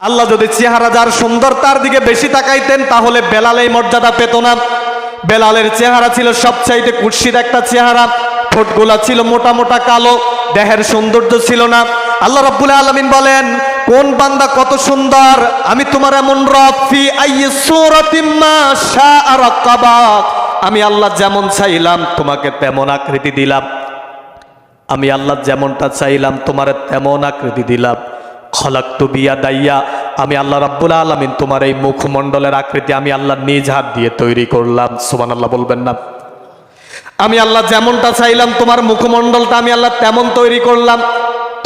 আল্লাহ যদি চেহারা যার সুন্দর তার দিকে বেশি তাকাইতেন, তাহলে বেলাল এই মর্যাদা পেত না। বেলালের চেহারা ছিল সবচাইতে কুৎসিত একটা চেহারা। ঠোঁটগুলা ছিল মোটা মোটা কালো, দেহের সৌন্দর্য ছিল না। আল্লাহ রব্বুল আলমিন বলেন, কোন বান্দা কত সুন্দর, আমি তোমার এমন আমি আল্লাহ যেমন চাইলাম, তোমাকে তেমন আকৃতি দিলাম। আমি আল্লাহ যেমনটা চাইলাম, তোমার তেমন আকৃতি দিলাম। খলাক তো বিয়া দাইয়া, আমি আল্লাহ রাব্বুল আলমিন তোমার এই মুখমণ্ডলের আকৃতি আমি আল্লাহ নিজ হাত দিয়ে তৈরি করলাম। সুমান আল্লাহ বলবেন না। আমি আল্লাহ যেমনটা চাইলাম, তোমার মুখমণ্ডলটা আমি আল্লাহ তেমন তৈরি করলাম।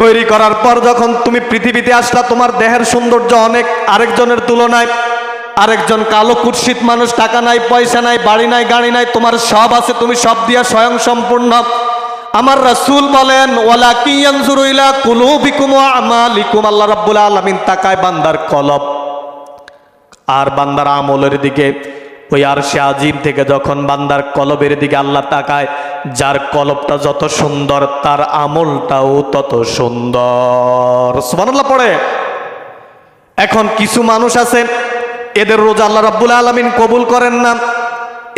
তৈরি করার পর যখন তুমি পৃথিবীতে আসলা, তোমার দেহের সৌন্দর্য অনেক, আরেকজনের তুলনায় আরেকজন কালো কুৎসিত মানুষ, টাকা নাই, পয়সা নাই, বাড়ি নাই, গাড়ি নাই, তোমার সব আছে, তুমি সব দিয়া স্বয়ং সম্পূর্ণ। আমার রাসূল বলেন ওয়ালা কিয়ানজুরু ইলা কুলুবিকুম ওয়া আমালিকুম। আল্লাহ রাব্বুল আলামিন তাকায় বান্দার কলব। আর বান্দার আমলের দিকে, ওই আর সে আজিম থেকে যখন বান্দার কলবের দিকে আল্লাহ তাকায়, যার কলবটা যত সুন্দর, তার আমলটাও তত সুন্দর। সুবহানাল্লাহ পড়ে। এখন কিছু মানুষ আছে এদের রোজা আল্লাহ রাব্বুল আলামিন কবুল করেন না।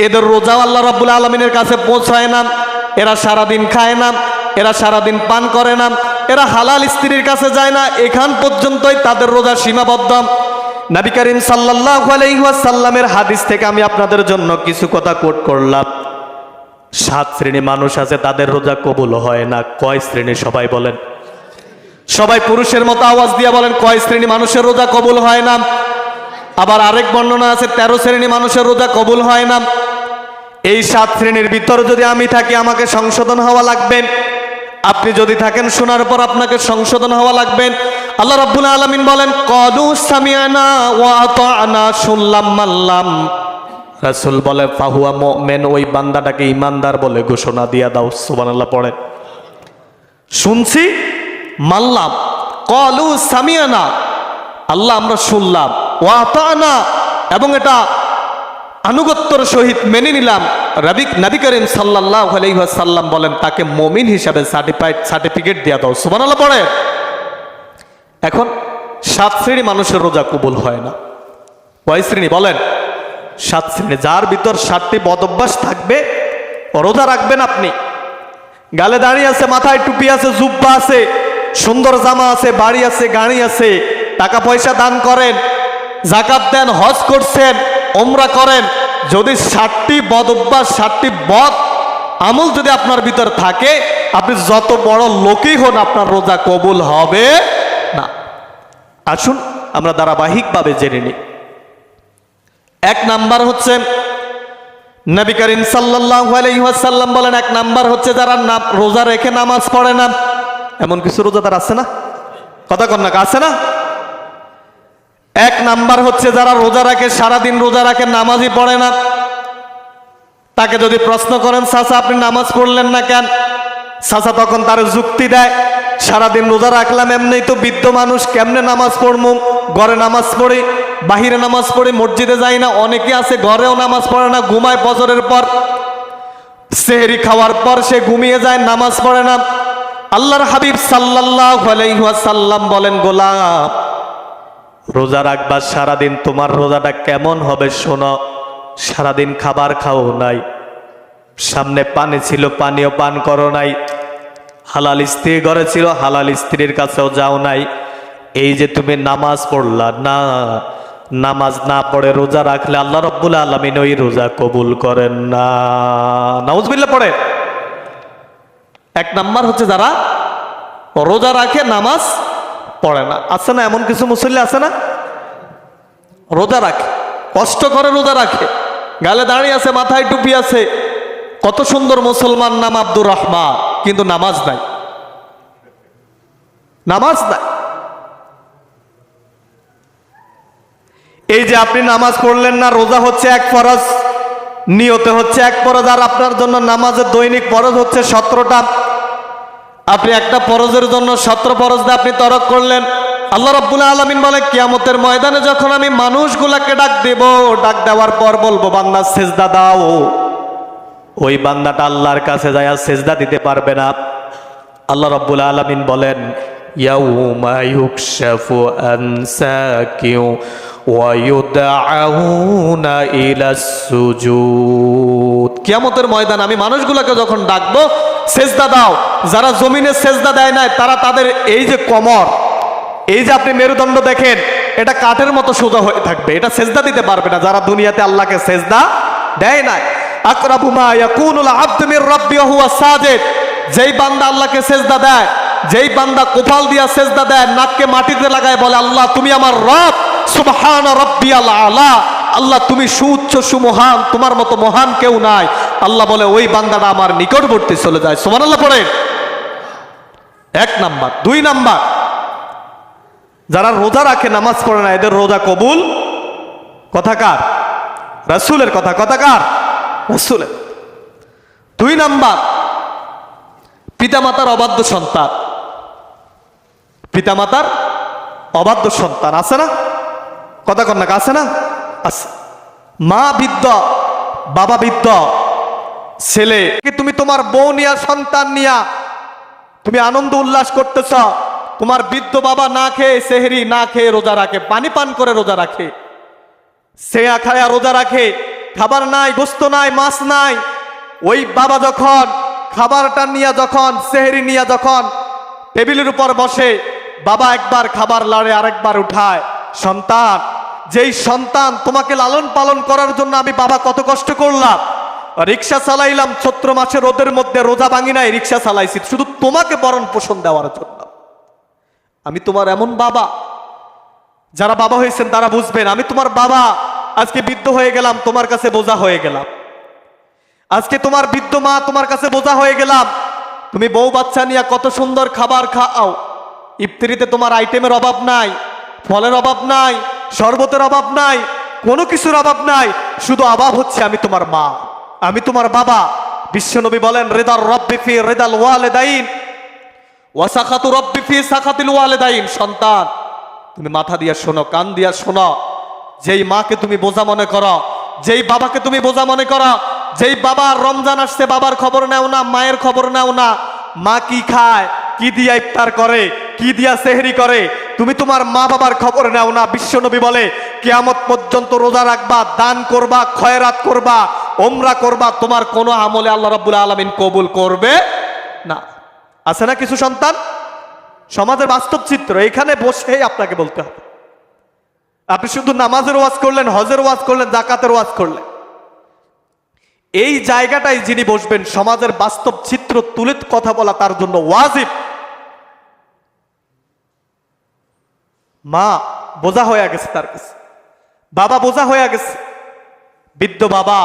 এদের রোজাও আল্লাহ রাব্বুল আলামিনের কাছে পৌঁছায় না। এরা সারাদিন খায় না, এরা সারাদিন পান করে না, এরা হালাল স্ত্রীর কাছে যায় না, এখান পর্যন্তই তাদের রোজা সীমাবদ্ধ। নবী করিম সাল্লাল্লাহু আলাইহি ওয়াসাল্লামের হাদিস থেকে আমি আপনাদের জন্য কিছু কথা কোট করলাম। সাত শ্রেণি মানুষ আছে, তাদের রোজা কবুল হয় না, কয় শ্রেণি সবাই বলেন? সবাই পুরুষের মতো আওয়াজ দিয়ে বলেন, কয় শ্রেণি মানুষের রোজা কবুল হয় না? আবার আরেক বর্ণনা আছে, তেরো শ্রেণি মানুষের রোজা কবুল হয় না। এই সাত শ্রেণির ভিতর যদি আমি থাকি, আমাকে সংশোধন হওয়া লাগবে। আপনি যদি থাকেন, শোনার পর আপনাকে সংশোধন হওয়া লাগবেন আল্লাহ রাব্বুল আলামিন বলেন, কলু সামিয়ানা ওয়া আতানা শুনলাম মানলাম রাসূল বলে, ফাহুয়া মুমিন, ওই বান্দাটাকে ইমানদার বলে ঘোষণা দিয়া দাও। সুবহানাল্লাহ পড়ে। শুনছি মানলাম কলু সামিয়ানা। আল্লাহ আমরা শুনলাম ও আতানা, এবং এটা আনুগত্যর সহিত মেনে নিলাম। রবি নবী করিম সাল্লাহ সাল্লাম বলেন, তাকে মমিন হিসাবে সার্টিফাইড সার্টিফিকেট দিয়া দাও। সুবহানাল্লাহ পড়ে। এখন সাত শ্রেণি মানুষের রোজা কবুল হয় না। কয় শ্রেণি? বলেন, সাত শ্রেণি। যার ভিতর সাতটি বদভ্যাস থাকবে রোজা রাখবেন আপনি। গালে দাঁড়িয়ে আছে, মাথায় টুপি আছে, জুব্বা আছে, সুন্দর জামা আছে, বাড়ি আছে, গাড়ি আছে, টাকা পয়সা দান করেন, জাকাত দেন, হজ করছেন ওমরা করেন, যদি ষাটটি বদ অভ্যাস, ষাটটি বদ আমল যদি আপনার ভিতর থাকে, আপনি যত বড় লোকই হন, আপনার রোজা কবুল হবে না। আসুন, আমরা ধারাবাহিকভাবে জেনে নিই। এক নাম্বার হচ্ছে, নবী করিম সাল্লাল্লাহু আলাইহি ওয়াসাল্লাম বলেন, এক নাম্বার হচ্ছে, যারা না, রোজা রেখে নামাজ পড়ে না, এমন কিছু রোজাদার আছে না? কথা কন না, আছে না? এক নাম্বার হচ্ছে যারা রোজা রাখে, সারাদিন রোজা রাখে, নামাজই পড়ে না। তাকে যদি প্রশ্ন করেন, চাচা, আপনি নামাজ পড়লেন না কেন? চাচা তখন তার যুক্তি দেয়, সারাদিন রোজা রাখলাম, এমনি তো বৃদ্ধ মানুষ, কেমনে নামাজ পড়মু? ঘরে নামাজ পড়ি, বাহিরে নামাজ পড়ি, মসজিদে যাই না, অনেকে আছে ঘরেও নামাজ পড়ে না, ঘুমায় বছরের পর। সেহরি খাওয়ার পর সে ঘুমিয়ে যায়, নামাজ পড়ে না। আল্লাহর হাবিব সাল্লাল্লাহু আলাইহি ওয়াসাল্লাম বলেন গোলাম রোজা রাখবা, সারাদিন তোমার রোজাটা কেমন হবে শোনো। সারাদিন খাবার খাও নাই। সামনে পানি ছিল, পানিও পান করো নাই। হালাল স্ত্রী ঘরে ছিল, হালাল স্ত্রীর কাছেও যাও নাই। এই যে তুমি নামাজ পড়লা, না, নামাজ না পড়ে রোজা রাখলে আল্লাহ রব্বুল আলমিন ওই রোজা কবুল করেন না। নাউজবিল্লা পড়ে। এক নাম্বার হচ্ছে যারা রোজা রাখে, নামাজ পড়ে না। আছে না এমন কিছু মুসল্লি আছে না? রোজা রাখে। কষ্ট করে রোজা রাখে। গালে দাঁড়িয়ে আছে, মাথায় টুপি আছে। কত সুন্দর মুসলমান নাম আব্দুর রহমান, কিন্তু নামাজ নাই। নামাজ নাই। এই যে আপনি নামাজ পড়লেন না, রোজা হচ্ছে এক ফরজ, নিয়তে হচ্ছে এক ফরজ, আর আপনার জন্য নামাজের দৈনিক ফরজ হচ্ছে সতেরোটা আপনি একটা পরজের জন্য সত্র পরজ দিয়ে আপনি তরক করলেন। আল্লাহ রব্বুল আলমিন বলে, কিয়ামতের ময়দানে যখন আমি মানুষগুলাকে ডাক দেব, ডাক দেওয়ার পর বলব, বান্দা, সেজদা দাও। ওই বান্দাটা আল্লাহর কাছে যায় আর সেজদা দিতে পারবে না। আল্লাহ রব্বুল আলমিন বলেন, ইয়াউমা ইউকশাফু আনসাকিউ কিয়ামতের ময়দান আমি মানুষগুলোকে যখন ডাকবো, সেজদা দাও। যারা জমিনে সেজদা দেয় নাই, তারা তাদের এই যে কমর, এই যে আপনি মেরুদণ্ড দেখেন, এটা কাঠের মতো সোজা হয়ে থাকবে। এটা সেজদা দিতে পারবে না যারা দুনিয়াতে আল্লাহকে সেজদা দেয় নাই। আকরাবুমা ইয়াকুনুল আব্দু মির রাব্বি হুয়া সাজিদ। যেই বান্দা আল্লাহকে সেজদা দেয়, যেই বান্দা কোপাল দিয়া সেজদা দেয়, নাককে মাটিতে লাগায় বলে, আল্লাহ, তুমি আমার রব। সুবহান রাব্বিয়াল আলা। আল্লাহ, তুমি সুউচ্চ, সুমহান, তোমার মতো মহান কেউ নাই। আল্লাহ বলে, ওই বান্দাটা আমার নিকটবর্তী চলে যায়। সুবহানাল্লাহ পড়ে এক নাম্বার। দুই নাম্বার। যারা রোজা রাখে, নামাজ পড়ে না, এদের রোজা কবুল? কথাকার রাসূলের কথা। কথাকার রাসূলের। দুই নাম্বার। পিতামাতার অবাধ্য সন্তান। পিতামাতার অবাধ্য সন্তান, আছে না? কথা কন্যা আছে না? আছে মা বৃদ্ধ, বাবা বৃদ্ধ, ছেলে তুমি তোমার বউ নিয়া, সন্তান নিয়া তুমি আনন্দ উল্লাস করতেছ? তোমার বৃদ্ধ বাবা না খেয়ে সেহেরি, না খেয়ে রোজা রাখে, পানি পান করে রোজা রাখে। সেয়া খায়া রোজা রাখে, খাবার নাই, গোস্ত নাই, মাছ নাই। ওই বাবা যখন, খাবারটা নিয়ে যখন, সেহেরি নিয়ে যখন টেবিলের উপর বসে, বাবা একবার খাবার লাড়ে আরেকবার উঠায়। সন্তান, যেই সন্তান তোমাকে লালন পালন করার জন্য আমি বাবা কত কষ্ট করলাম। রিক্সা চালাইলাম ছত্র মাসে রোদের মধ্যে রোজা ভাঙি নাই, রিক্সা চালাইছি। শুধু তোমাকে বরণ পোষণ দেওয়ার জন্য। আমি তোমার এমন বাবা, যারা বাবা হয়েছেন তারা বুঝবেন, আমি তোমার বাবা। আজকে বৃদ্ধ হয়ে গেলাম, তোমার কাছে বোঝা হয়ে গেলাম। আজকে তোমার বৃদ্ধ মা তোমার কাছে বোঝা হয়ে গেলাম। তুমি বউ বাচ্চা নিয়ে কত সুন্দর খাবার খাও। ইফতারিতে তোমার আইটেমের অভাব নাই। ফলের অভাব নাই, শরবতের অভাব নাই, কোনো কিছুর অভাব নাই, শুধু অভাব হচ্ছে আমি তোমার মা, আমি তোমার বাবা। বিশ্বনবী বলেন, রেদার রব্বি ফি রেদাল ওয়ালেদাইন, ওয়াসাখাতু রব্বি ফি সাখাতিল ওয়ালেদাইন। সন্তান, তুমি মাথা দিয়া শোনো, কান দিয়া শোনো। যেই মাকে তুমি বোঝা মনে করো, যেই বাবাকে তুমি বোঝা মনে করো, যেই বাবা রমজান আসছে, বাবার খবর নেও না, মায়ের খবর নেও না, মা কি খায়? কি দিয়া ইফতার করে, কি দিয়া সেহরি করে, তুমি তোমার মা বাবার খবর নেও না। বিশ্বনবী বলে, কিয়ামত পর্যন্ত রোজা রাখবা, দান করবা, খয়রাত করবা, ওমরা করবা, তোমার কোনো আমলে আল্লাহ রাব্বুল আলামিন কবুল করবে না। আছে না কিছু সন্তান? সমাজের বাস্তব চিত্র, এখানে বসে আপনাকে বলতে হবে। আপনি শুধু নামাজের ওয়াজ করলেন, হজের ওয়াজ করলেন জাকাতের ওয়াজ করলেন। এই জায়গাটাই যিনি বসবেন, সমাজের বাস্তব চিত্র তুলে কথা বলা তার জন্য ওয়াজিব। মা, বোঝা হয়ে গেছে তার কাছে। বাবা, বোঝা হয়ে গেছে। বৃদ্ধ বাবা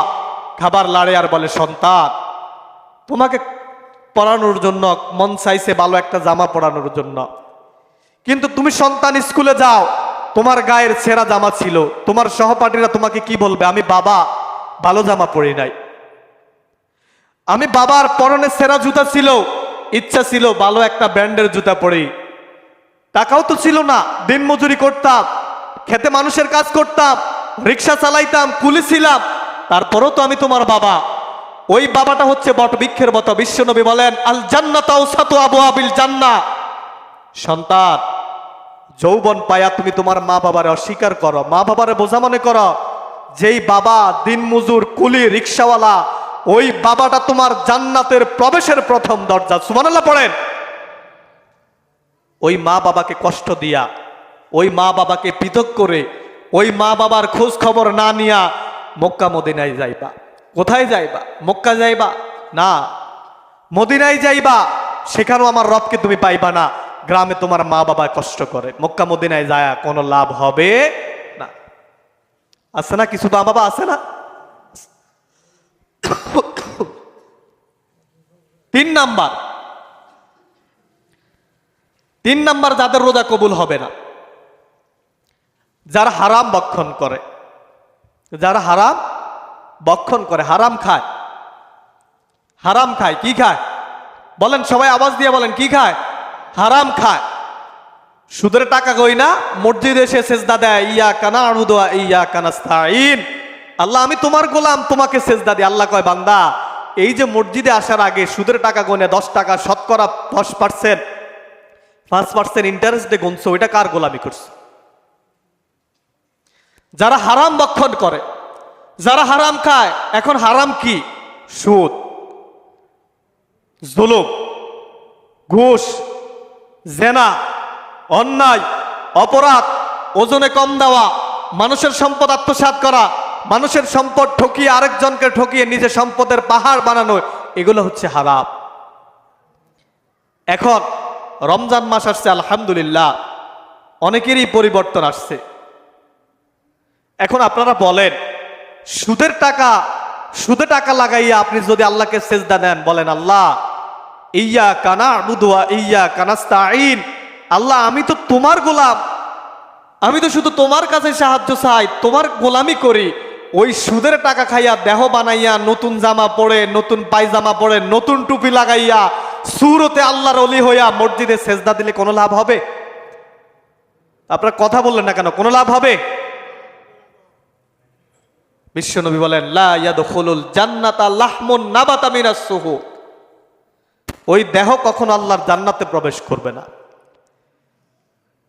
খাবার লাড়ে আর বলে, সন্তান, তোমাকে পড়ানোর জন্য মন চাইছে ভালো একটা জামা পরানোর জন্য। কিন্তু তুমি সন্তান স্কুলে যাও, তোমার গায়ের ছেঁড়া জামা ছিল। তোমার সহপাঠীরা তোমাকে কি বলবে? আমি বাবা, ভালো জামা পরি নাই। আমি বাবার পরনে সেরা জুতা ছিল। ইচ্ছা ছিল ভালো একটা ব্র্যান্ডের জুতা পরি। টাকাও তো ছিল না, দিন মজুরি করতাম, খেতে মানুষের কাজ করতাম, রিক্সা চালাইতাম, কুলি ছিলাম। তারপরও তো আমি তোমার বাবা। ওই বাবাটা হচ্ছে বটবৃক্ষের মতো বিশ্বনবী বলেন আল জান্নাত আউসাতু আবু আবিল জান্না সন্তান, যৌবন পায়া তুমি তোমার মা বাবারে অস্বীকার করো। মা বাবারে বোঝা মনে করো, যেই বাবা দিনমজুর কুলি, রিক্সাওয়ালা ওই বাবাটা তোমার জান্নাতের প্রবেশের প্রথম দরজা। সুমানাল্লাহ পড়েন। ওই মা বাবাকে কষ্ট দিয়া, ওই মা বাবাকে পৃথক করে, ওই মা বাবার খোঁজ খবর না নিয়া মক্কা মদিনায় যাইবা। কোথায় যাইবা? মক্কা যাইবা? না। মদিনায় যাইবা, সেখানেও আমার রবকে তুমি পাইবা না। গ্রামে তোমার মা বাবা কষ্ট করে। মক্কা মদিনায় যায় কোনো লাভ হবে না। আছে না? কিছু মা বাবা আছে না? তিন নাম্বার। তিন নাম্বার যাদের রোজা কবুল হবে না, যারা হারাম বক্ষণ করে, যারা হারাম বক্ষণ করে, হারাম খায় হারাম খায়, কি খায়? বলেন, সবাই আওয়াজ দিয়ে বলেন, কি খায়? হারাম খায়। সুদের টাকা কই না? মসজিদে এসে সেজদা দেয় ইয়া কানা আনুদা ইয়া কানাস্তাইন আল্লাহ, আমি তোমার গোলাম, তোমাকে সেজদা দিই। আল্লাহ কয়, বান্দা এই যে মসজিদে আসার আগে সুদের টাকা গনে দশ টাকা, শতকরা দশ পার্সেন্ট পাঁচ পার্সেন্ট ইন্টারেস্টে গুনছো, ওইটা কার গোলামি করছে? যারা হারাম বক্ষণ করে, যারা হারাম খায়, এখন হারাম কি? সুদ, জুলুম, ঘুষ, জেনা, অন্যায়, অপরাধ, ওজনে কম দেওয়া, মানুষের সম্পদ আত্মসাৎ করা মানুষের সম্পদ ঠকিয়ে আরেকজনকে ঠকিয়ে নিজে সম্পদের পাহাড় বানানো, এগুলো হচ্ছে হারাম। এখন রমজান মাস আসছে, আলহামদুলিল্লাহ, অনেকেরই পরিবর্তন আসছে। এখন আপনারা বলেন, সুদের টাকা, সুদে টাকা লাগাইয়া আপনি যদি আল্লাহকে সেজদা দেন, বলেন, আল্লাহ ইয়া কানা বুধুয়া ইয়া কানাস্তা আইন আল্লাহ, আমি তো তোমার গোলাম, আমি তো শুধু তোমার কাছে সাহায্য চাই, তোমার গোলামি করি। ওই সুদের টাকা খাইয়া দেহ বানাইয়া, নতুন জামা পরে, নতুন পায়জামা পরে, নতুন টুপি লাগাইয়া সুরতে আল্লাহর অলি হইয়া মসজিদে সেজদা দিলে কোনো লাভ হবে? আপনার কথা বললেন না কেন? কোনো লাভ হবে? বিশ্বনবী বলেন, লা ইয়াদখুলুল জান্নাতা লাহমুন নাবাতা মিনাস সুহু ওই দেহ কখনো আল্লাহর জান্নাতে প্রবেশ করবে না।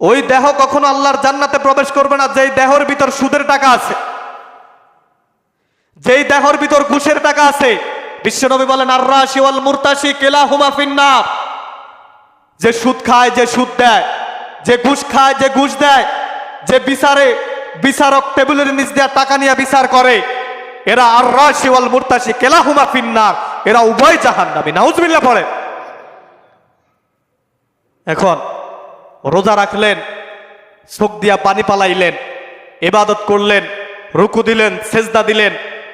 ওই দেহ কখনো আল্লাহর জান্নাতে প্রবেশ করবে না, যেই দেহর ভিতর সুদের টাকা আছে। যেই দেহর ভিতর ঘুষের টাকা আছে, বিশ্বনবী বলেন আর কেলা যে সুদ খায়, যে সুদ দেয়, যে ঘুষ খায়, যে ঘুষ দেয়, যে বিচারে, বিচারক টেবিলের নিচ দিয়ে টাকা নিয়ে বিচার করে, এরা আর রাশি ওয়াল মুরতাশি কেলা হুমা ফিন্নার। এরা উভয় জাহান্নামী। নাউজবিল্লাহ পড়ে এখন রোজা রাখলেন চোখ দিয়া পানি পালাইলেন এবাদত করলেন, রুকু দিলেন, সেজদা দিলেন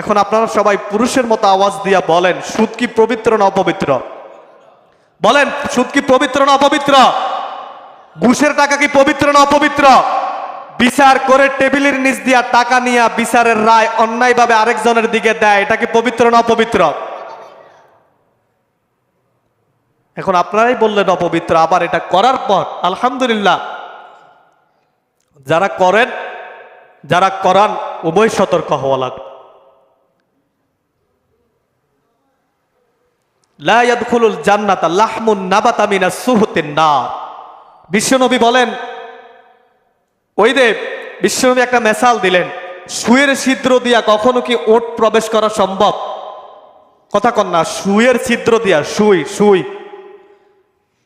এখন আপনারা সবাই পুরুষের মতো আওয়াজ দিয়া বলেন, সুদ কি পবিত্র না অপবিত্র? বলেন, সুদ কি পবিত্র না অপবিত্র? ঘুষের টাকা কি পবিত্র না অপবিত্র? বিচার করে টেবিলের নিচ দিয়া টাকা নিয়া বিচারের রায় অন্যায়ভাবে আরেকজনের দিকে দেয়, এটা কি পবিত্র না অপবিত্র? এখন আপনারাই বললেন অপবিত্র, আবার এটা করার পর, আলহামদুলিল্লাহ। যারা করেন, যারা করান, উভয় সতর্ক হওয়া লাগবে। লা ইয়াদখুলুল জান্নাতা লাহমুন নাবাতা মিনাস সুহুতিন নার। বিশ্বনবী বলেন, ওই দেব বিশ্বনবী একটা মেসাল দিলেন, সুয়ের ছিদ্র দিয়া কখনো কি ওট প্রবেশ করা সম্ভব? কথা কন না, সুয়ের ছিদ্র দিয়া, সুই সুই।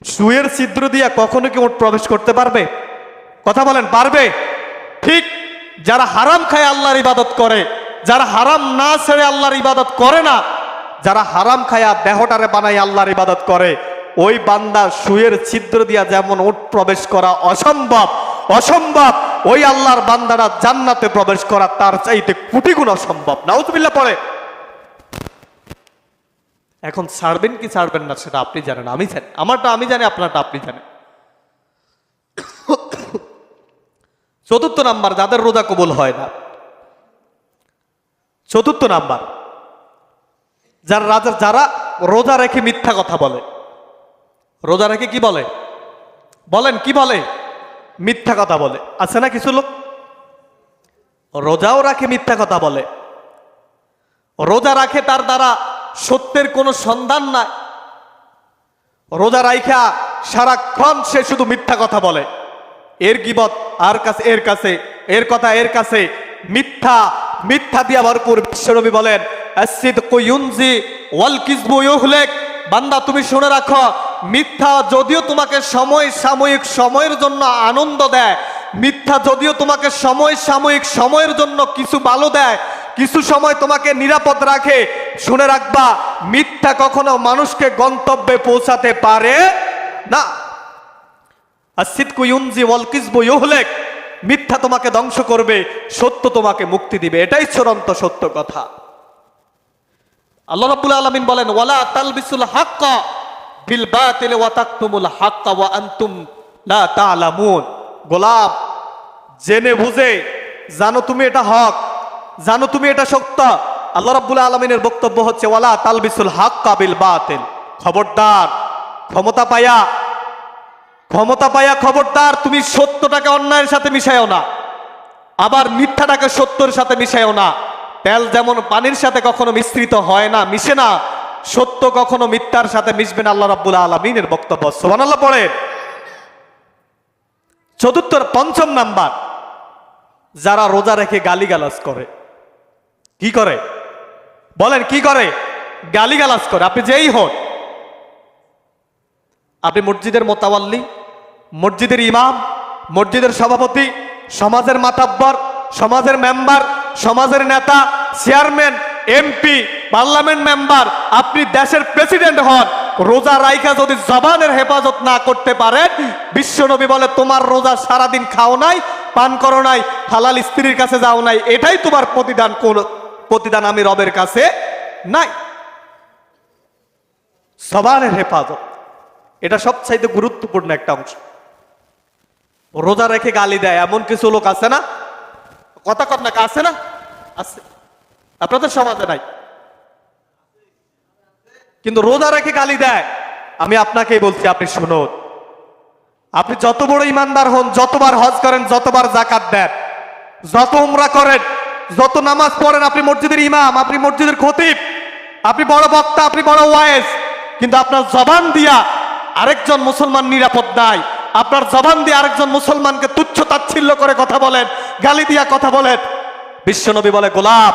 সুয়ের ছিদ্র দিয়া কখনো কি ওট প্রবেশ করতে পারবে? কথা বলেন, পারবে? ঠিক, যারা হারাম খায় আল্লাহর ইবাদত করে, যারা হারাম না ছেড়ে আল্লাহর ইবাদত করে না যারা হারাম খায়া দেহটারে বানাই আল্লাহর ইবাদত করে, ওই বান্দা সুয়ের ছিদ্র দিয়া যেমন ওট প্রবেশ করা অসম্ভব অসম্ভব, ওই আল্লাহর বান্দারা জান্নাতে প্রবেশ করা তার চাইতে কোটি গুণ অসম্ভব। নাউজবিল্লাহ পড়ে। এখন ছাড়বেন কি ছাড়বেন না সেটা আপনি জানেন, আমি জানি। আমারটা আমি জানি, আপনারটা আপনি জানেন। চতুর্থ নাম্বার, যাদের রোজা কবুল হয় না। চতুর্থ নাম্বার। যারা রাজা, যারা রোজা রেখে মিথ্যা কথা বলে। রোজা রেখে কি বলে? বলেন, কি বলে? মিথ্যা কথা বলে। আছে না কিছু লোক? রোজাও রাখে, মিথ্যা কথা বলে। রোজা রাখে তার দ্বারা সত্যের কোনো সন্ধান নাই। রোজা রাইখা সারাক্ষণ সে শুধু মিথ্যা কথা বলে। এর গিবত, আর কাছে, এর কাছে, এর কথা, এর কাছে মিথ্যা মিথ্যা দিয়া ভরপুর বিশ্বনবী বলেন বান্দা, তুমি শুনে রাখো, মিথ্যা যদিও তোমাকে সময় সাময়িক সময়ের জন্য আনন্দ দেয়, মিথ্যা যদিও তোমাকে সময় সাময়িক সময়ের জন্য কিছু ভালো দেয়, কিছু সময় তোমাকে নিরাপদ রাখে। শুনে রাখবা, মিথ্যা কখনো মানুষকে গন্তব্যে পৌঁছাতে পারে না। আর সিদকু ইউনজি ওয়াল কিসবু ইউহলেক। মিথ্যা তোমাকে ধ্বংস করবে, সত্য তোমাকে মুক্তি দিবে। এটাই চূড়ান্ত সত্য কথা। আল্লাহ আলামিন বলেন, ওয়ালা তালবিসুল হাক্কা বিল হাক্কা ওয়া লা গোলাম জেনে বুঝে জানো তুমি এটা হক, জানো তুমি এটা সত্য। আল্লাহ রাব্বুল আলমিনের বক্তব্য হচ্ছে, ওয়ালা তালবিসুল হক কাবিল বাতিল। খবরদার, ক্ষমতা পায়া ক্ষমতা পায়া খবরদার, তুমি সত্যটাকে অন্যায়ের সাথে মিশাইও না। আবার মিথ্যাটাকে সত্যের সাথে মিশাইও না। তেল যেমন পানির সাথে কখনো মিশ্রিত হয় না, মিশে না, সত্য কখনো মিথ্যার সাথে মিশবে না আল্লাহ রাব্বুল আলমিনের বক্তব্য। সোবানাল্লাহ পড়ে চতুর্থ পঞ্চম নাম্বার। যারা রোজা রেখে গালিগালাজ করে, কি করে? বলেন, কি করে? গালিগালাজ করে। আপনি যেই হন, আপনি মসজিদের মোতাবাল্লি মসজিদের ইমাম, মসজিদের সভাপতি, সমাজের মাতাব্বর, সমাজের মেম্বার, সমাজের নেতা, চেয়ারম্যান, এমপি, পার্লামেন্ট মেম্বার, আপনি দেশের প্রেসিডেন্ট হন। রোজা রাইখা যদি জবানের হেফাজত না করতে পারেন, বিশ্বনবী বলে, তোমার রোজা সারাদিন খাও নাই, পান করো নাই, হালাল স্ত্রীর কাছে যাও নাই, এটাই তোমার প্রতিদান কোন, প্রতিদান আমি রবের কাছে নাই। জবানের হেফাজত, এটা সবচাইতে গুরুত্বপূর্ণ একটা অংশ। রোজা রেখে গালি দেয়, এমন কিছু লোক আছে না? কথা কর না, আছে না? আছে। আপনাদের সমাজে নাই। কিন্তু রোজা রেখে গালি দেয়। আমি আপনাকেই বলছি, আপনি শুনুন। আপনি যত বড় ইমানদার হন, যতবার হজ করেন, যতবার জাকাত দেন, যত উমরা করেন, যত নামাজ পড়েন, আপনি মসজিদের ইমাম, আপনি মসজিদের খতিব, আপনি বড় বক্তা, আপনি বড় ওয়াইস কিন্তু আপনার জবান দিয়া আরেকজন মুসলমান নিরাপদ নাই। আপনার জবান দিয়ে আরেকজন মুসলমানকে তুচ্ছ তাচ্ছিল্য করে কথা বলেন, গালি দিয়া কথা বলেন। বিশ্বনবী বলে, গোলাপ,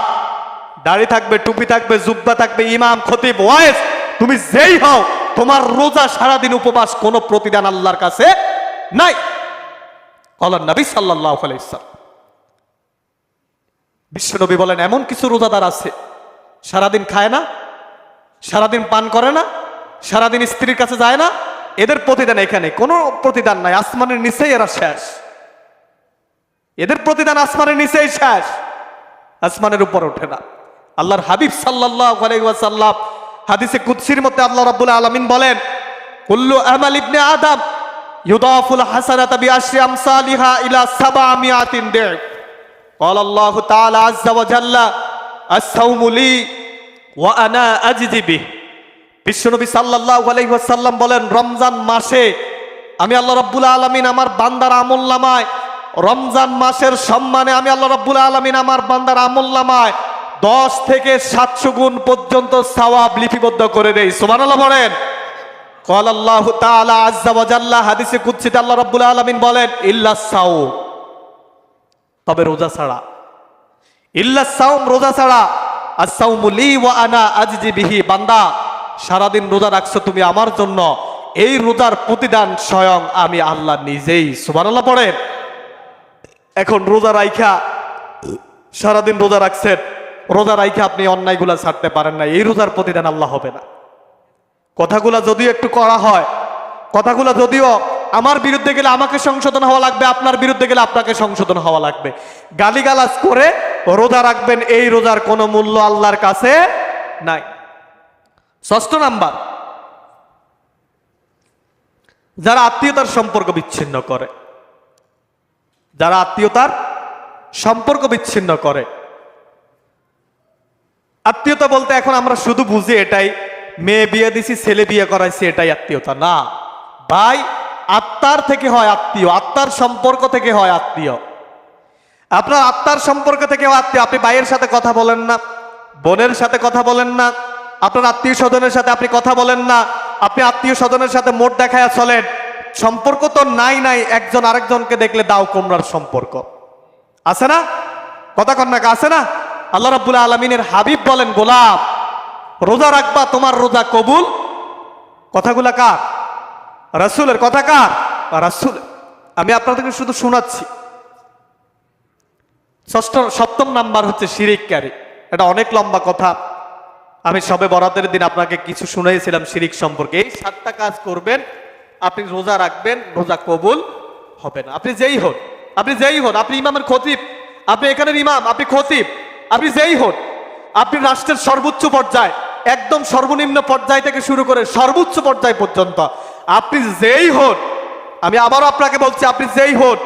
দাড়ি থাকবে, টুপি থাকবে, জুব্বা থাকবে, ইমাম, খতিব ওয়াইস তুমি যেই হও, তোমার রোজা সারাদিন উপবাস কোনো প্রতিদান আল্লাহর কাছে নাই। নবী সাল্লাহ আলাইসাল্লাম বিশ্বনবী বলেন, এমন কিছু রোজাদার আছে, সারাদিন খায় না, সারাদিন পান করে না, সারাদিন স্ত্রীর কাছে যায় না এদের প্রতিদান এখানে কোনো প্রতিদান নাই আসমানের নিচেই এরা শেষ এদের প্রতিদান আসমানের নিচেই শেষ আসমানের উপর ওঠে না আল্লাহর হাবিব সাল্লাহ আলাইসাল্লাম হাদিসে কুৎসির মধ্যে আল্লাহ রাব্বুল আলামিন বলেন কুল্লু আমাল ইবনে আদম ইউদাফুল হাসানাত বিআশরি আমসালিহা ইলা সাবআমিয়াতিন দি'ফ قال الله تعالى عز وجل الصوم لي وانا اجزي به বিশ্বনবী সাল্লাহ আলহিহাসাল্লাম বলেন, রমজান মাসে আমি আল্লাহ রব্বুল আলমিন আমার বান্দার আমল্লামায় রমজান মাসের সম্মানে আমি আল্লাহ রব্বুল আলমিন আমার বান্দার আমল্লামায় দশ থেকে সাতশো গুণ পর্যন্ত সাওয়াব লিপিবদ্ধ করে দেই। সোমান আল্লাহ বলেন কল আল্লাহ বলেন সাউ তবে রোজা ছাড়া। রোজা ছাড়া। ওয়া আজজি বান্দা সারাদিন রোজা রাখছো তুমি আমার জন্য, এই রোজার প্রতিদান স্বয়ং আমি আল্লাহ নিজেই। সুবহানাল্লাহ পড়ে। এখন রোজা রাইখা, সারাদিন রোজা রাখছেন, রোজা রাইখা আপনি অন্যায়গুলা ছাড়তে পারেন না, এই রোজার প্রতিদান আল্লাহ হবে না। কথাগুলা যদিও একটু করা হয়, কথাগুলা যদিও আমার বিরুদ্ধে গেলে আমাকে সংশোধন হওয়া লাগবে, আপনার বিরুদ্ধে গেলে আপনাকে সংশোধন হওয়া লাগবে। গালিগালাজ করে রোজা রাখবেন, এই রোজার কোনো মূল্য আল্লাহর কাছে নাই। ষষ্ঠ নাম্বার। যারা আত্মীয়তার সম্পর্ক বিচ্ছিন্ন করে, যারা আত্মীয়তার সম্পর্ক বিচ্ছিন্ন করে। আত্মীয়তা বলতে এখন আমরা শুধু বুঝি এটাই, মেয়ে বিয়ে দিছি, ছেলে বিয়ে করাইছি, এটাই আত্মীয়তা। না, ভাই আত্মার থেকে হয় আত্মীয়, আত্মার সম্পর্ক থেকে হয় আত্মীয়। আপনার আত্মার সম্পর্ক থেকে আত্মীয়। আপনি ভাইয়ের সাথে কথা বলেন না, বোনের সাথে কথা বলেন না আপনার আত্মীয় স্বজনের সাথে আপনি কথা বলেন না। আপনি আত্মীয় স্বজনের সাথে মোট দেখায় চলেন। সম্পর্ক তো নাই নাই, একজন আরেকজনকে দেখলে দাও কোমরার সম্পর্ক। আছে না? কথা কন্যা আছে না? আল্লাহ রাব্বুল আলমিনের হাবিব বলেন, গোলাপ, রোজা রাখবা, তোমার রোজা কবুল। কথাগুলা কার? রাসুলের কথা কার? রাসুল, আমি আপনাদেরকে শুধু শোনাচ্ছি। ষষ্ঠ, সপ্তম নাম্বার হচ্ছে শিরিককারী এটা অনেক লম্বা কথা। আমি সবে বরাতের দিন আপনাকে কিছু শুনেছিলাম শিরিক সম্পর্কে। এই সাতটা কাজ করবেন, আপনি রোজা রাখবেন, রোজা কবুল হবে না। আপনি যেই হন, আপনি যেই হন, আপনি ইমামের খতিব, আপনি এখানের ইমাম, আপনি খতিব, আপনি যেই হন, আপনি রাষ্ট্রের সর্বোচ্চ পর্যায়, একদম সর্বনিম্ন পর্যায় থেকে শুরু করে সর্বোচ্চ পর্যায় পর্যন্ত। আপনি যেই হন, আমি আবারও আপনাকে বলছি, আপনি যেই হন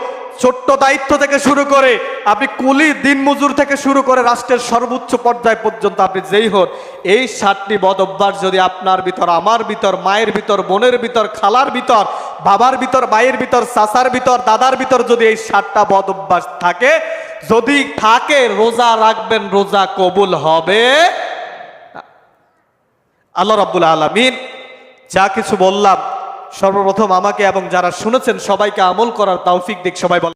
ছোট্ট দায়িত্ব থেকে শুরু করে আপনি কুলি দিনমজুর থেকে শুরু করে রাষ্ট্রের সর্বোচ্চ পর্যায় পর্যন্ত আপনি যেই হন, এই সাতটি বদ অভ্যাস যদি আপনার ভিতর, আমার ভিতর, মায়ের ভিতর, বোনের ভিতর, খালার ভিতর, বাবার ভিতর, মায়ের ভিতর, চাচার ভিতর, দাদার ভিতর যদি এই সাতটা বদ অভ্যাস থাকে, যদি থাকে, রোজা রাখবেন, রোজা কবুল হবে। আল্লাহ রাব্বুল আলামিন যা কিছু বললাম, সর্বপ্রথম আমাকে এবং যারা শুনেছেন সবাইকে আমল করার তৌফিক দিক, সবাই বল